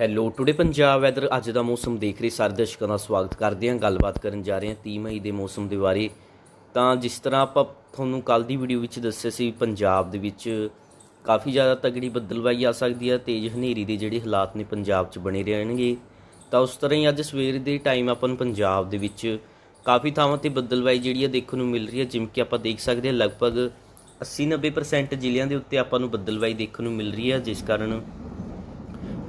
Hello today Punjab weather ਅੱਜ ਦਾ ਮੌਸਮ ਦੇਖ ਰਹੇ ਸਾਰੇ ਦਰਸ਼ਕਾਂ ਦਾ ਸਵਾਗਤ ਕਰਦੇ ਹਾਂ। ਗੱਲਬਾਤ ਕਰਨ ਜਾ ਰਹੇ ਹਾਂ 30 ਮਈ ਦੇ ਮੌਸਮ ਦੇ ਬਾਰੇ। ਤਾਂ ਜਿਸ ਤਰ੍ਹਾਂ ਆਪਾਂ ਤੁਹਾਨੂੰ ਕੱਲ ਦੀ ਵੀਡੀਓ ਵਿੱਚ ਦੱਸਿਆ ਸੀ ਪੰਜਾਬ ਦੇ ਵਿੱਚ ਕਾਫੀ ਜ਼ਿਆਦਾ ਤਗੜੀ ਬੱਦਲਵਾਈ ਆ ਸਕਦੀ ਹੈ ਤੇਜ਼ ਹਨੇਰੀ ਦੇ ਜਿਹੜੇ ਹਾਲਾਤ ਨੇ ਪੰਜਾਬ 'ਚ ਬਣੇ ਰਹਿਣਗੇ। ਤਾਂ ਉਸ ਤਰ੍ਹਾਂ ਹੀ ਅੱਜ ਸਵੇਰ ਦੇ ਟਾਈਮ ਆਪਾਂ ਨੂੰ ਪੰਜਾਬ ਦੇ ਵਿੱਚ ਕਾਫੀ ਥਾਵਾਂ ਤੇ ਬੱਦਲਵਾਈ ਜਿਹੜੀ ਹੈ ਦੇਖਣ ਨੂੰ ਮਿਲ ਰਹੀ ਹੈ ਜਿਵੇਂ ਕਿ ਆਪਾਂ ਦੇਖ ਸਕਦੇ ਹਾਂ ਲਗਭਗ 80-90% ਜ਼ਿਲ੍ਹਿਆਂ ਦੇ ਉੱਤੇ ਆਪਾਂ ਨੂੰ ਬੱਦਲਵਾਈ ਦੇਖਣ ਨੂੰ ਮਿਲ ਰਹੀ ਹੈ ਜਿਸ ਕਾਰਨ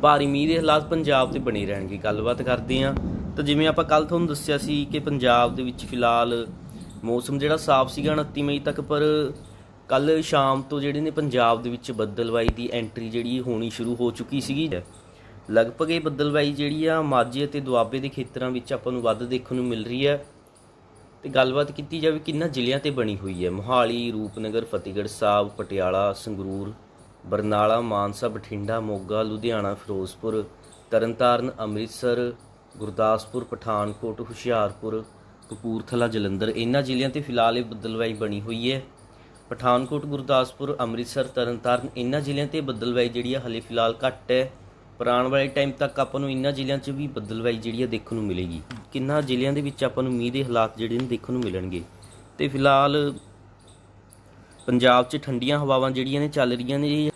ਭਾਰੀ ਮੀਂਹ ਦੇ ਹਾਲਾਤ ਪੰਜਾਬ ਤੇ ਬਣੇ ਰਹਿਣਗੇ। ਗੱਲਬਾਤ ਕਰਦੇ ਹਾਂ। ਤਾਂ ਜਿਵੇਂ ਆਪਾਂ ਕੱਲ ਤੁਹਾਨੂੰ ਦੱਸਿਆ ਸੀ ਕਿ ਪੰਜਾਬ ਦੇ ਵਿੱਚ ਫਿਲਹਾਲ ਮੌਸਮ ਜਿਹੜਾ ਸਾਫ਼ ਸੀਗਾ 29 ਮਈ ਤੱਕ, ਪਰ ਕੱਲ ਸ਼ਾਮ ਤੋਂ ਜਿਹੜੇ ਨੇ ਪੰਜਾਬ ਦੇ ਵਿੱਚ ਬੱਦਲਵਾਈ ਦੀ ਐਂਟਰੀ ਜਿਹੜੀ ਹੋਣੀ ਸ਼ੁਰੂ ਹੋ ਚੁੱਕੀ ਸੀਗੀ। ਲਗਭਗ ਇਹ ਬੱਦਲਵਾਈ ਜਿਹੜੀ ਆ, ਮਾਝੇ ਅਤੇ ਦੁਆਬੇ ਦੇ ਖੇਤਰਾਂ ਵਿੱਚ ਆਪਾਂ ਨੂੰ ਵੱਧ ਦੇਖਣ ਨੂੰ ਮਿਲ ਰਹੀ ਹੈ। ਤੇ ਗੱਲਬਾਤ ਕੀਤੀ ਜਾਵੇ ਕਿੰਨਾ ਜ਼ਿਲ੍ਹਿਆਂ ਤੇ ਬਣੀ ਹੋਈ ਹੈ। ਮੋਹਾਲੀ, ਰੂਪਨਗਰ, ਫਤਿਹਗੜ੍ਹ ਸਾਹਿਬ, ਪਟਿਆਲਾ, ਸੰਗਰੂਰ ਬਰਨਾਲਾ, ਮਾਨਸਾ, ਬਠਿੰਡਾ, ਮੋਗਾ, ਲੁਧਿਆਣਾ, ਫਿਰੋਜ਼ਪੁਰ, ਤਰਨਤਾਰਨ, ਅੰਮ੍ਰਿਤਸਰ, ਗੁਰਦਾਸਪੁਰ, ਪਠਾਨਕੋਟ, ਹੁਸ਼ਿਆਰਪੁਰ, ਕਪੂਰਥਲਾ, ਜਲੰਧਰ। ਇਹਨਾਂ ਜ਼ਿਲ੍ਹਿਆਂ ਤੇ ਫਿਲਹਾਲ ਇਹ ਬੱਦਲਵਾਈ ਬਣੀ ਹੋਈ ਹੈ। ਪਠਾਨਕੋਟ, ਗੁਰਦਾਸਪੁਰ, ਅੰਮ੍ਰਿਤਸਰ, ਤਰਨਤਾਰਨ, ਇਹਨਾਂ ਜ਼ਿਲ੍ਹਿਆਂ ਤੇ ਬੱਦਲਵਾਈ ਜਿਹੜੀ ਆ ਹਲੇ ਫਿਲਹਾਲ ਘੱਟ ਹੈ। ਪਰ ਆਉਣ ਵਾਲੇ ਟਾਈਮ ਤੱਕ ਆਪਾਂ ਨੂੰ ਇਹਨਾਂ ਜ਼ਿਲ੍ਹਿਆਂ 'ਚ ਵੀ ਬੱਦਲਵਾਈ ਜਿਹੜੀ ਆ ਦੇਖਣ ਨੂੰ ਮਿਲੇਗੀ। ਕਿੰਨਾ ਜ਼ਿਲ੍ਹਿਆਂ ਦੇ ਵਿੱਚ ਆਪਾਂ ਨੂੰ ਮੀਂਹ ਦੇ ਹਾਲਾਤ ਜਿਹੜੇ ਨੇ ਦੇਖਣ ਨੂੰ ਮਿਲਣਗੇ। ਤੇ ਫਿਲਹਾਲ ਪੰਜਾਬ 'ਚ ਠੰਡੀਆਂ ਹਵਾਵਾਂ ਜਿਹੜੀਆਂ ਨੇ ਚੱਲ ਰਹੀਆਂ ਨੇ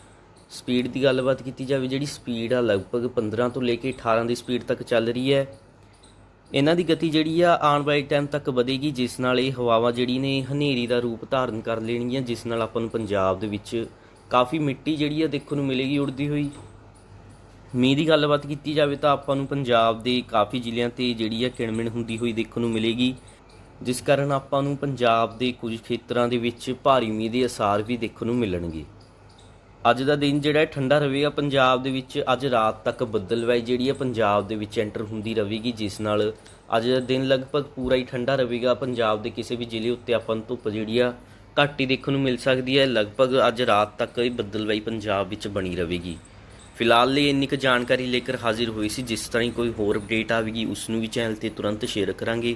ਸਪੀਡ ਦੀ ਗੱਲਬਾਤ ਕੀਤੀ ਜਾਵੇ, ਜਿਹੜੀ ਸਪੀਡ ਆ ਲਗਭਗ 15 ਤੋਂ ਲੈ ਕੇ 18 ਦੀ ਸਪੀਡ ਤੱਕ ਚੱਲ ਰਹੀ ਹੈ। ਇਹਨਾਂ ਦੀ ਗਤੀ ਜਿਹੜੀ ਆ ਆਉਣ ਵਾਲੇ ਟਾਈਮ ਤੱਕ ਵਧੇਗੀ, ਜਿਸ ਨਾਲ ਇਹ ਹਵਾਵਾਂ ਜਿਹੜੀ ਨੇ, ਹਨੇਰੀ ਦਾ ਰੂਪ ਧਾਰਨ ਕਰ ਲੈਣਗੀਆਂ, ਜਿਸ ਨਾਲ ਆਪਾਂ ਨੂੰ ਪੰਜਾਬ ਦੇ ਵਿੱਚ ਕਾਫੀ ਮਿੱਟੀ ਜਿਹੜੀ ਆ ਦੇਖਣ ਨੂੰ ਮਿਲੇਗੀ ਉੜਦੀ ਹੋਈ। ਮੀਂਹ ਦੀ ਗੱਲਬਾਤ ਕੀਤੀ ਜਾਵੇ ਤਾਂ ਆਪਾਂ ਨੂੰ ਪੰਜਾਬ ਦੇ ਕਾਫੀ ਜ਼ਿਲ੍ਹਿਆਂ ਤੇ ਜਿਹੜੀ ਆ ਕਿਣਮਿਣ ਹੁੰਦੀ ਹੋਈ ਦੇਖਣ ਨੂੰ ਮਿਲੇਗੀ। ਜਿਸ ਕਾਰਨ ਆਪਾਂ ਨੂੰ ਪੰਜਾਬ ਦੇ ਕੁਝ ਖੇਤਰਾਂ ਦੇ ਵਿੱਚ ਭਾਰੀ ਮੀਂਹ ਦੇ ਅਸਾਰ ਵੀ ਦੇਖਣ ਨੂੰ ਮਿਲਣਗੇ। ਅੱਜ ਦਾ ਦਿਨ ਜਿਹੜਾ ਹੈ ਠੰਡਾ ਰਹੇਗਾ ਪੰਜਾਬ ਦੇ ਵਿੱਚ ਅੱਜ ਰਾਤ ਤੱਕ ਬੱਦਲਵਾਈ ਜਿਹੜੀ ਹੈ। ਪੰਜਾਬ ਦੇ ਵਿੱਚ ਐਂਟਰ ਹੁੰਦੀ ਰਹੇਗੀ ਜਿਸ ਨਾਲ ਅੱਜ ਦਾ ਦਿਨ ਲਗਭਗ ਪੂਰਾ ਹੀ ਠੰਡਾ ਰਹੇਗਾ ਪੰਜਾਬ ਦੇ ਕਿਸੇ ਵੀ ਜ਼ਿਲ੍ਹੇ ਉੱਤੇ ਆਪਾਂ ਨੂੰ ਧੁੱਪ ਜਿਹੜੀ ਆ, ਘੱਟ ਹੀ ਦੇਖਣ ਨੂੰ ਮਿਲ ਸਕਦੀ ਹੈ। ਲਗਭਗ ਅੱਜ ਰਾਤ ਤੱਕ ਇਹ ਬੱਦਲਵਾਈ ਪੰਜਾਬ ਵਿੱਚ ਬਣੀ ਰਹੇਗੀ ਫਿਲਹਾਲ ਲਈ ਇੰਨੀ ਕੁ ਜਾਣਕਾਰੀ ਲੈ ਕੇ ਹਾਜ਼ਰ ਹੋਈ ਸੀ। ਜਿਸ ਤਰ੍ਹਾਂ ਹੀ ਕੋਈ ਹੋਰ ਅਪਡੇਟ ਆਵੇਗੀ, ਉਸ ਨੂੰ ਵੀ ਚੈਨਲ ਤੇ ਤੁਰੰਤ ਸ਼ੇਅਰ ਕਰਾਂਗੇ।